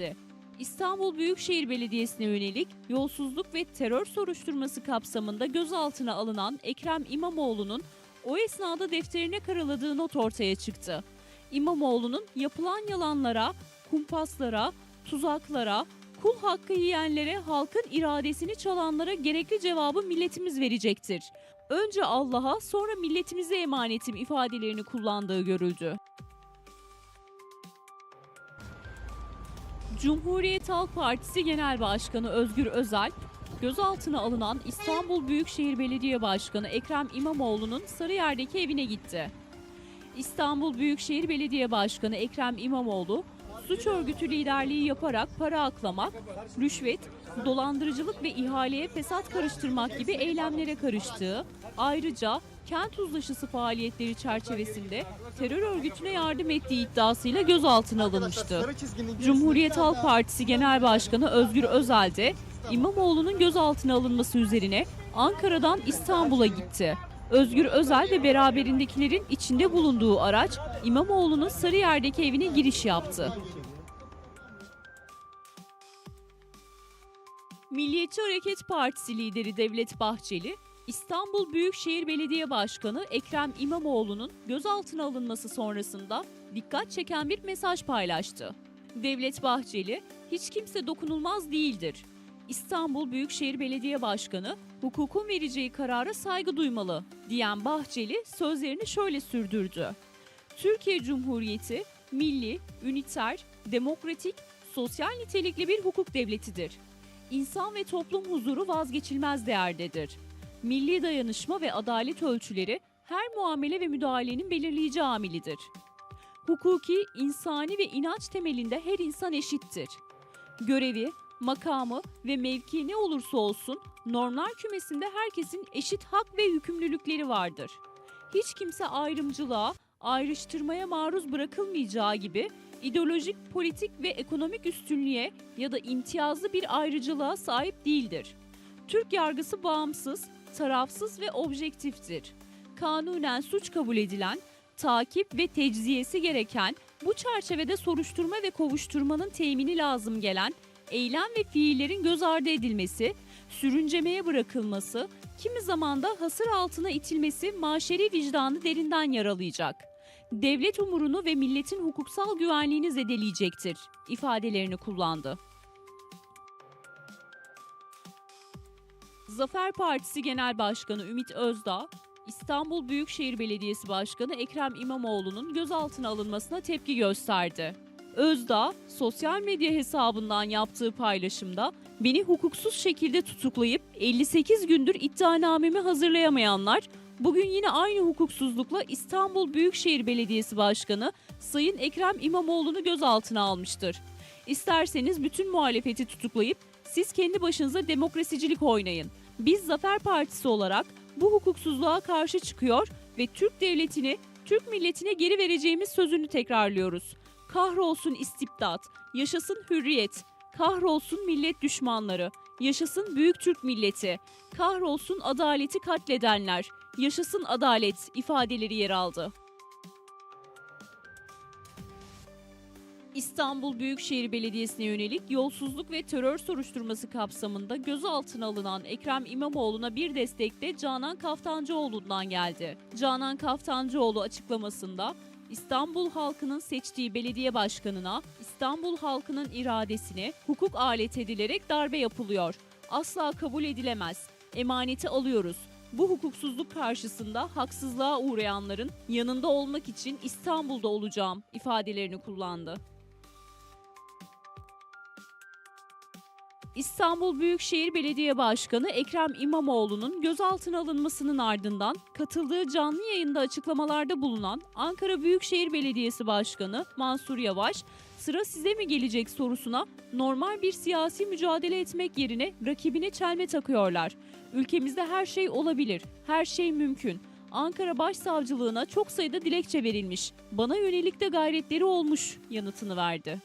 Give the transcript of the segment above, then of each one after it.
verdi. İstanbul Büyükşehir Belediyesi'ne yönelik yolsuzluk ve terör soruşturması kapsamında gözaltına alınan Ekrem İmamoğlu'nun o esnada defterine karaladığı not ortaya çıktı. İmamoğlu'nun yapılan yalanlara, kumpaslara, tuzaklara, kul hakkı yiyenlere, halkın iradesini çalanlara gerekli cevabı milletimiz verecektir. Önce Allah'a sonra milletimize emanetim ifadelerini kullandığı görüldü. Cumhuriyet Halk Partisi Genel Başkanı Özgür Özel, gözaltına alınan İstanbul Büyükşehir Belediye Başkanı Ekrem İmamoğlu'nun Sarıyer'deki evine gitti. İstanbul Büyükşehir Belediye Başkanı Ekrem İmamoğlu, suç örgütü liderliği yaparak para aklamak, rüşvet, dolandırıcılık ve ihaleye fesat karıştırmak gibi eylemlere karıştığı, ayrıca kent uzlaşısı faaliyetleri çerçevesinde terör örgütüne yardım ettiği iddiasıyla gözaltına alınmıştı. Cumhuriyet Halk Partisi Genel Başkanı Özgür Özel de İmamoğlu'nun gözaltına alınması üzerine Ankara'dan İstanbul'a gitti. Özgür Özel ve beraberindekilerin içinde bulunduğu araç İmamoğlu'nun Sarıyer'deki evine giriş yaptı. Milliyetçi Hareket Partisi lideri Devlet Bahçeli, İstanbul Büyükşehir Belediye Başkanı Ekrem İmamoğlu'nun gözaltına alınması sonrasında dikkat çeken bir mesaj paylaştı. Devlet Bahçeli, hiç kimse dokunulmaz değildir. İstanbul Büyükşehir Belediye Başkanı hukukun vereceği karara saygı duymalı diyen Bahçeli sözlerini şöyle sürdürdü. Türkiye Cumhuriyeti milli, üniter, demokratik, sosyal nitelikli bir hukuk devletidir. İnsan ve toplum huzuru vazgeçilmez değerdedir. Milli dayanışma ve adalet ölçüleri her muamele ve müdahalenin belirleyici amilidir. Hukuki, insani ve inanç temelinde her insan eşittir. Görevi, makamı ve mevki ne olursa olsun normlar kümesinde herkesin eşit hak ve yükümlülükleri vardır. Hiç kimse ayrımcılığa, ayrıştırmaya maruz bırakılmayacağı gibi ideolojik, politik ve ekonomik üstünlüğe ya da imtiyazlı bir ayrıcılığa sahip değildir. Türk yargısı bağımsız, tarafsız ve objektiftir. Kanunen suç kabul edilen, takip ve tecziyesi gereken, bu çerçevede soruşturma ve kovuşturmanın temini lazım gelen eylem ve fiillerin göz ardı edilmesi, sürüncemeye bırakılması, kimi zaman da hasır altına itilmesi maşeri vicdanı derinden yaralayacak. Devlet umurunu ve milletin hukuksal güvenliğini zedeleyecektir ifadelerini kullandı. Zafer Partisi Genel Başkanı Ümit Özdağ, İstanbul Büyükşehir Belediyesi Başkanı Ekrem İmamoğlu'nun gözaltına alınmasına tepki gösterdi. Özdağ, sosyal medya hesabından yaptığı paylaşımda beni hukuksuz şekilde tutuklayıp 58 gündür iddianamemi hazırlayamayanlar bugün yine aynı hukuksuzlukla İstanbul Büyükşehir Belediyesi Başkanı Sayın Ekrem İmamoğlu'nu gözaltına almıştır. İsterseniz bütün muhalefeti tutuklayıp siz kendi başınıza demokrasicilik oynayın. Biz Zafer Partisi olarak bu hukuksuzluğa karşı çıkıyor ve Türk devletini, Türk milletine geri vereceğimiz sözünü tekrarlıyoruz. Kahrolsun istibdat, yaşasın hürriyet, kahrolsun millet düşmanları, yaşasın büyük Türk milleti, kahrolsun adaleti katledenler, yaşasın adalet ifadeleri yer aldı. İstanbul Büyükşehir Belediyesi'ne yönelik yolsuzluk ve terör soruşturması kapsamında gözaltına alınan Ekrem İmamoğlu'na bir destek de Canan Kaftancıoğlu'ndan geldi. Canan Kaftancıoğlu açıklamasında İstanbul halkının seçtiği belediye başkanına İstanbul halkının iradesini hukuk alet edilerek darbe yapılıyor. Asla kabul edilemez. Emaneti alıyoruz. Bu hukuksuzluk karşısında haksızlığa uğrayanların yanında olmak için İstanbul'da olacağım ifadelerini kullandı. İstanbul Büyükşehir Belediye Başkanı Ekrem İmamoğlu'nun gözaltına alınmasının ardından katıldığı canlı yayında açıklamalarda bulunan Ankara Büyükşehir Belediyesi Başkanı Mansur Yavaş, sıra size mi gelecek sorusuna normal bir siyasi mücadele etmek yerine rakibine çelme takıyorlar. Ülkemizde her şey olabilir, her şey mümkün. Ankara Başsavcılığına çok sayıda dilekçe verilmiş. Bana yönelik de gayretleri olmuş yanıtını verdi.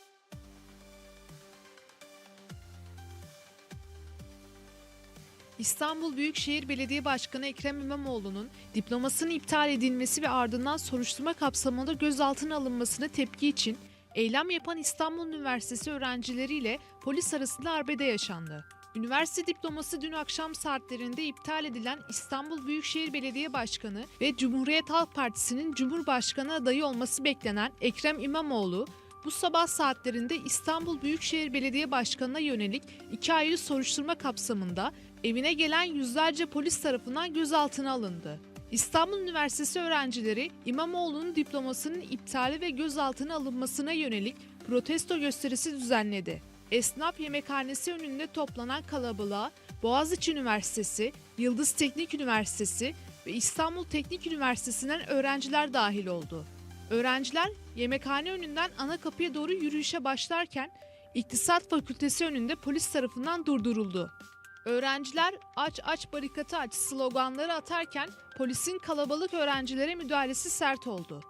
İstanbul Büyükşehir Belediye Başkanı Ekrem İmamoğlu'nun diplomasının iptal edilmesi ve ardından soruşturma kapsamında gözaltına alınmasına tepki için Eylem yapan İstanbul Üniversitesi öğrencileriyle polis arasında arbede yaşandı. Üniversite diploması dün akşam saatlerinde iptal edilen İstanbul Büyükşehir Belediye Başkanı ve Cumhuriyet Halk Partisi'nin Cumhurbaşkanı adayı olması beklenen Ekrem İmamoğlu, bu sabah saatlerinde İstanbul Büyükşehir Belediye Başkanı'na yönelik iki ayrı soruşturma kapsamında evine gelen yüzlerce polis tarafından gözaltına alındı. İstanbul Üniversitesi öğrencileri İmamoğlu'nun diplomasının iptali ve gözaltına alınmasına yönelik protesto gösterisi düzenledi. Esnaf yemekhanesi önünde toplanan kalabalığa Boğaziçi Üniversitesi, Yıldız Teknik Üniversitesi ve İstanbul Teknik Üniversitesi'nden öğrenciler dahil oldu. Öğrenciler yemekhane önünden ana kapıya doğru yürüyüşe başlarken İktisat Fakültesi önünde polis tarafından durduruldu. Öğrenciler aç aç barikatı aç sloganları atarken polisin kalabalık öğrencilere müdahalesi sert oldu.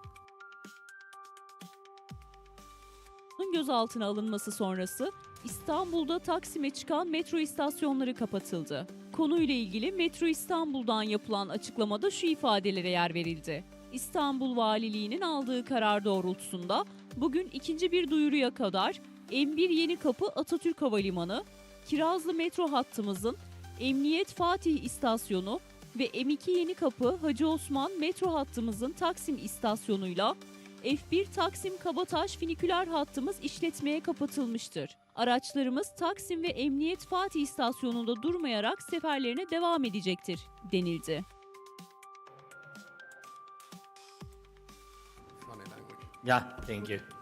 gözaltına alınması sonrası İstanbul'da Taksim'e çıkan metro istasyonları kapatıldı. Konuyla ilgili Metro İstanbul'dan yapılan açıklamada şu ifadelere yer verildi. İstanbul Valiliği'nin aldığı karar doğrultusunda bugün ikinci bir duyuruya kadar M1 Yeni Kapı Atatürk Havalimanı, Kirazlı metro hattımızın Emniyet Fatih İstasyonu ve M2 Yeni Kapı Hacı Osman metro hattımızın Taksim istasyonuyla F1 Taksim Kabataş finiküler hattımız işletmeye kapatılmıştır. Araçlarımız Taksim ve Emniyet Fatih istasyonunda durmayarak seferlerine devam edecektir denildi. Yeah, thank you.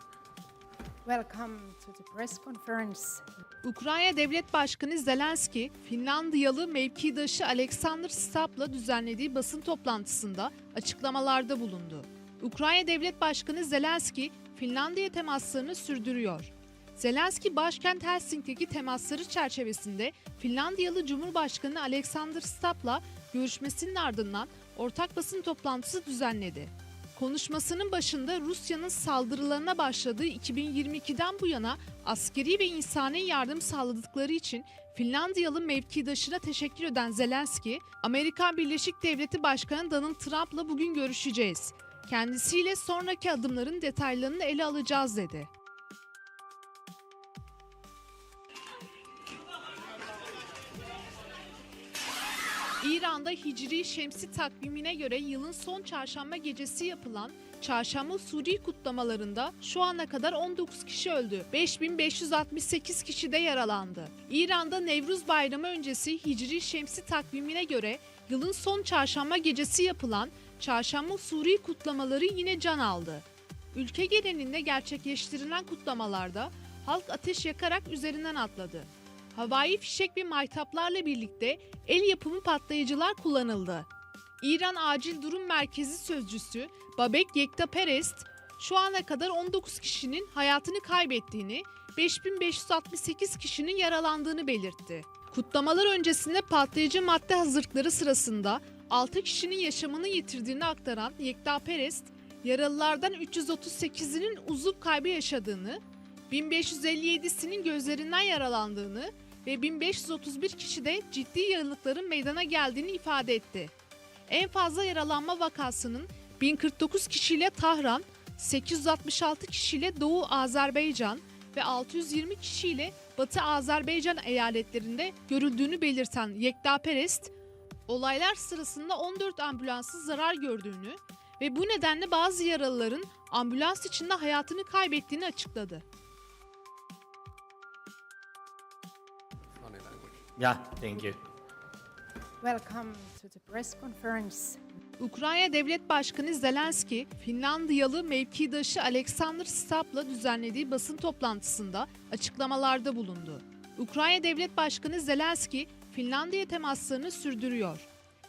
Ukrayna Devlet Başkanı Zelenski, Finlandiyalı mevkidaşı Alexander Stubb'la düzenlediği basın toplantısında açıklamalarda bulundu. Ukrayna Devlet Başkanı Zelenski, Finlandiya temaslarını sürdürüyor. Zelenski, başkent Helsinki'deki temasları çerçevesinde Finlandiyalı Cumhurbaşkanı Alexander Stubb'la görüşmesinin ardından ortak basın toplantısı düzenledi. Konuşmasının başında Rusya'nın saldırılarına başladığı 2022'den bu yana askeri ve insani yardım sağladıkları için Finlandiyalı mevkidaşına teşekkür eden Zelenski, Amerikan Birleşik Devleti Başkanı Donald Trump'la bugün görüşeceğiz. Kendisiyle sonraki adımların detaylarını ele alacağız dedi. İran'da Hicri Şemsi takvimine göre yılın son çarşamba gecesi yapılan Çarşamba Suri kutlamalarında şu ana kadar 19 kişi öldü. 5568 kişi de yaralandı. İran'da Nevruz Bayramı öncesi Hicri Şemsi takvimine göre yılın son çarşamba gecesi yapılan Çarşamba Suri kutlamaları yine can aldı. Ülke genelinde gerçekleştirilen kutlamalarda halk ateş yakarak üzerinden atladı. Havai fişek ve maytaplarla birlikte el yapımı patlayıcılar kullanıldı. İran Acil Durum Merkezi Sözcüsü Babek Yektaperest şu ana kadar 19 kişinin hayatını kaybettiğini, 5568 kişinin yaralandığını belirtti. Kutlamalar öncesinde patlayıcı madde hazırlıkları sırasında 6 kişinin yaşamını yitirdiğini aktaran Yektaperest, yaralılardan 338'inin uzuv kaybı yaşadığını, 1557'sinin gözlerinden yaralandığını ve 1531 kişi de ciddi yaralıkların meydana geldiğini ifade etti. En fazla yaralanma vakasının 1049 kişiyle Tahran, 866 kişiyle Doğu Azerbaycan ve 620 kişiyle Batı Azerbaycan eyaletlerinde görüldüğünü belirten Yektaperest, olaylar sırasında 14 ambulansın zarar gördüğünü ve bu nedenle bazı yaralıların ambulans içinde hayatını kaybettiğini açıkladı. Yeah, thank you. Welcome to the press conference. Ukrayna Devlet Başkanı Zelenski, Finlandiyalı mevkidaşı Alexander Stubb'la düzenlediği basın toplantısında açıklamalarda bulundu. Ukrayna Devlet Başkanı Zelenski, Finlandiya temaslarını sürdürüyor.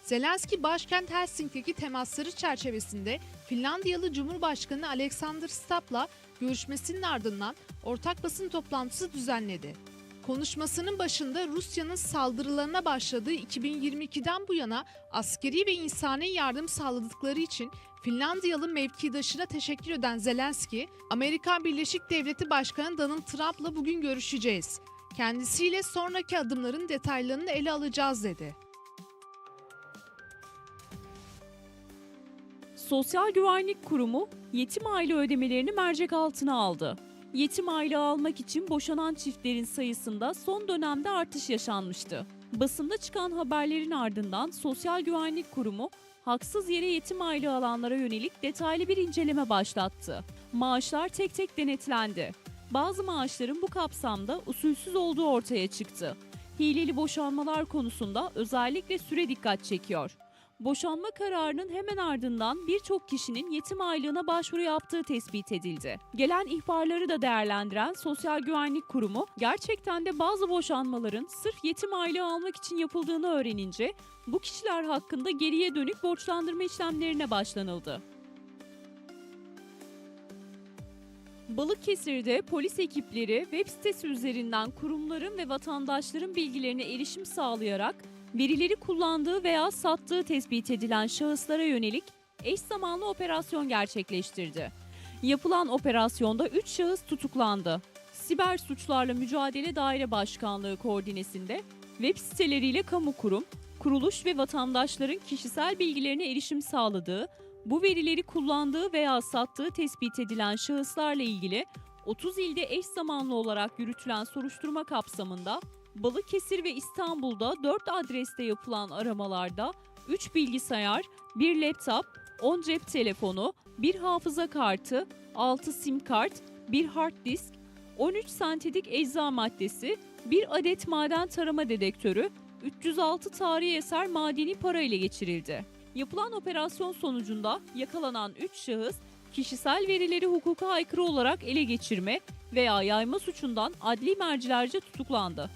Zelenski, başkent Helsinki'deki temasları çerçevesinde Finlandiyalı Cumhurbaşkanı Alexander Stubb'la görüşmesinin ardından ortak basın toplantısı düzenledi. Konuşmasının başında Rusya'nın saldırılarına başladığı 2022'den bu yana askeri ve insani yardım sağladıkları için Finlandiyalı mevkidaşına teşekkür eden Zelenski, Amerikan Birleşik Devleti Başkanı Donald Trump'la bugün görüşeceğiz. Kendisiyle sonraki adımların detaylarını ele alacağız dedi. Sosyal Güvenlik Kurumu yetim aile ödemelerini mercek altına aldı. Yetim aylığı almak için boşanan çiftlerin sayısında son dönemde artış yaşanmıştı. Basında çıkan haberlerin ardından Sosyal Güvenlik Kurumu haksız yere yetim aylığı alanlara yönelik detaylı bir inceleme başlattı. Maaşlar tek tek denetlendi. Bazı maaşların bu kapsamda usulsüz olduğu ortaya çıktı. Hileli boşanmalar konusunda özellikle süre dikkat çekiyor. Boşanma kararının hemen ardından birçok kişinin yetim aylığına başvuru yaptığı tespit edildi. Gelen ihbarları da değerlendiren Sosyal Güvenlik Kurumu gerçekten de bazı boşanmaların sırf yetim aylığı almak için yapıldığını öğrenince bu kişiler hakkında geriye dönük borçlandırma işlemlerine başlanıldı. Balıkesir'de polis ekipleri web sitesi üzerinden kurumların ve vatandaşların bilgilerine erişim sağlayarak verileri kullandığı veya sattığı tespit edilen şahıslara yönelik eş zamanlı operasyon gerçekleştirdi. Yapılan operasyonda 3 şahıs tutuklandı. Siber Suçlarla Mücadele Daire Başkanlığı koordinesinde web siteleriyle kamu kurum, kuruluş ve vatandaşların kişisel bilgilerine erişim sağladığı, bu verileri kullandığı veya sattığı tespit edilen şahıslarla ilgili 30 ilde eş zamanlı olarak yürütülen soruşturma kapsamında Balıkesir ve İstanbul'da 4 adreste yapılan aramalarda 3 bilgisayar, 1 laptop, 10 cep telefonu, 1 hafıza kartı, 6 sim kart, 1 hard disk, 13 sentetik ecza maddesi, 1 adet maden tarama dedektörü, 306 tarihi eser madeni para ile geçirildi. Yapılan operasyon sonucunda yakalanan 3 şahıs kişisel verileri hukuka aykırı olarak ele geçirme veya yayma suçundan adli mercilerce tutuklandı.